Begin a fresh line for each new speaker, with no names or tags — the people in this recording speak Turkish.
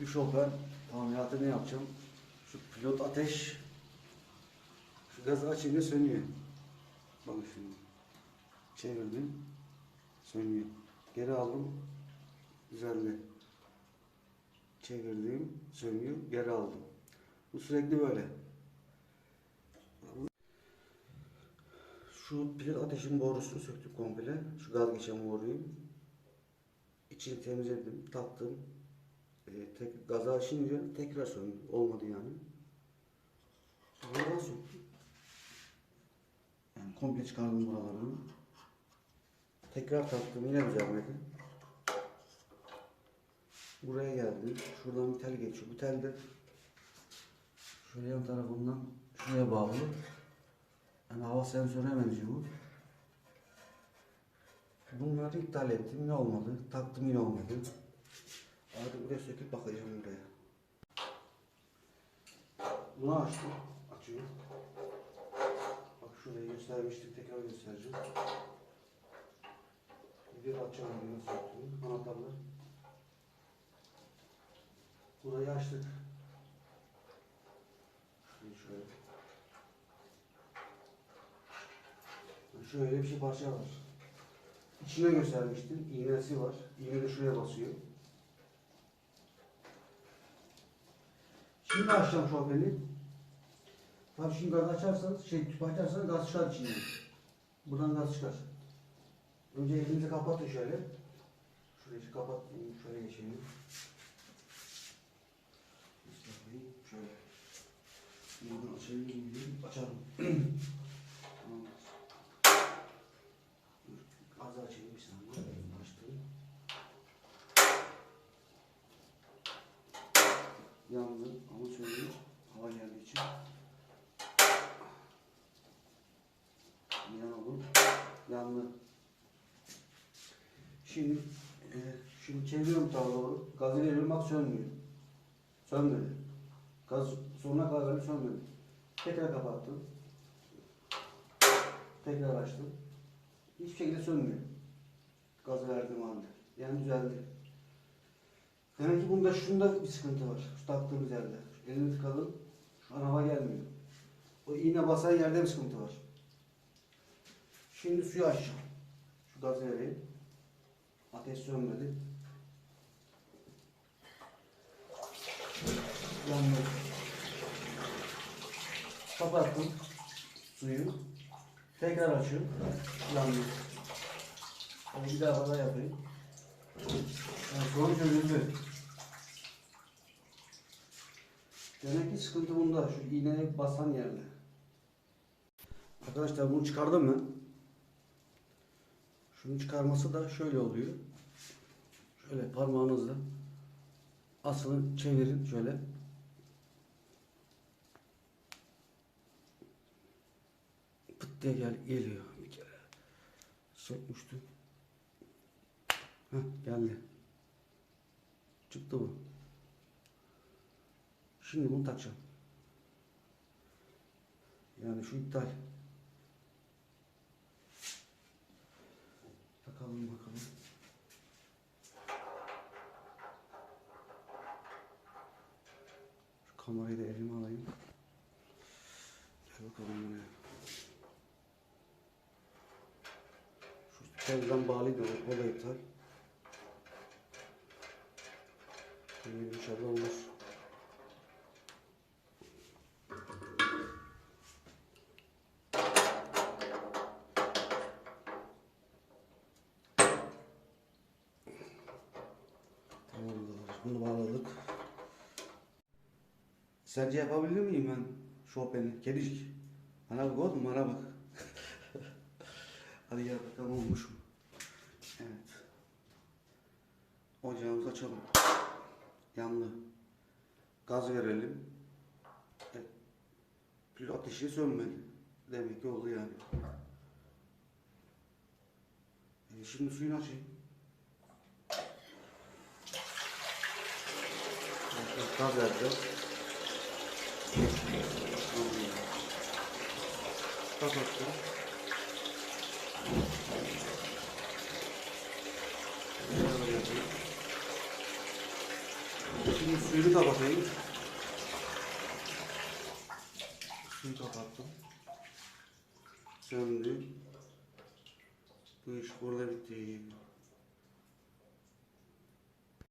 bir şoför tamiratını yapacağım. Şu pilot ateş şu gazı açınca sönüyor. Bakın şimdi. Çevirdim. Sönüyor. Geri aldım. Düzeldi. Çevirdim. Sönüyor. Geri aldım. Bu sürekli böyle. Şu pilot ateşin borusunu söktük komple. Şu gaz geçen boruyu. İçini temizledim, taktım. Ee, tek, gaza açınca tekrar söndü. Olmadı yani. Sonra söktüm. Yani komple çıkardım buralarını. Tekrar taktım yine düzelmedi. Buraya geldim. Şuradan bir tel geçiyor. Bu tel de şöyle yan tarafından şuraya bağlı. Yani hava sensörüne benziyor bu. Bunları iptal ettim yine olmadı. Taktım yine olmadı. Artık buraya söküp bakacağım buraya. Bunu açtım. Açıyor. Bak şurayı göstermiştik. Tekrar göstereceğim. Bir açalım yine söktüm. Anahtarlar. Burayı açtık. Şurayı şöyle. Şöyle bir şey parça var. İçine göstermiştim. İğnesi var. İğne de şuraya basıyor. Şimdi açacağım şoförü. Şimdi gaz açarsanız, şey tüp açarsanız gaz çıkar içinden. Buradan gaz çıkar. Önce elinizi kapatın şöyle. Şurayı kapatayım, şöyle. Bismillahirrahmanirrahim. Şöyle. Buradan açayım, gideyim, açalım. Tamam. Az açayım bir saniye. Açtım. Yandı ama söyleyeyim. Hava geldiği için. Yandı. Şimdi e, şimdi çeviriyorum doğru. Gazı veriyorum bak sönmüyor. Sönmedi. Gaz sonuna kadar böyle sönmedi. Tekrar kapattım. Tekrar açtım. Hiçbir şekilde sönmüyor. Gaz verdiğim anda. Yani düzeldi. Demek ki bunda şunda bir sıkıntı var. Şu taktığımız yerde. Şu elini tıkalım. Şu an hava gelmiyor. O iğne basan yerde bir sıkıntı var. Şimdi suyu açacağım. Şu gazı vereyim. Ateş sönmedi. Yandı. Kapattım suyu. Tekrar açıyorum. Yandı. Onu bir daha daha yapayım. Yani sorun çözüldü. Demek ki sıkıntı bunda. Şu iğneye basan yerde. Arkadaşlar bunu çıkardım mı? Şunu çıkarması da şöyle oluyor. Şöyle parmağınızla asını çevirin şöyle. Pıt diye gel, geliyor bir kere. Sökmüştüm. Heh, geldi. Çıktı bu. Şimdi bunu takacağım. Yani şu iptal. Takalım bakalım. Şu kamerayı da elime alayım. Gel bakalım buraya. Şu telden bağlıydı o, o da iptal. Böyle inşallah olur. Bunu bağladık. Sence yapabilir miyim ben Chopin'i? Kedicik. Bana bak oğlum bana bak. Hadi gel bakalım olmuş mu? Evet. Ocağımızı açalım. Yandı. Gaz verelim. Evet. Pil ateşi sönmedi. Demek ki oldu yani. E şimdi suyunu açayım. Vereceğiz. Kapattım. Şimdi suyunu kapatayım. Suyu kapattım. Söndü. Bu iş burada bitti.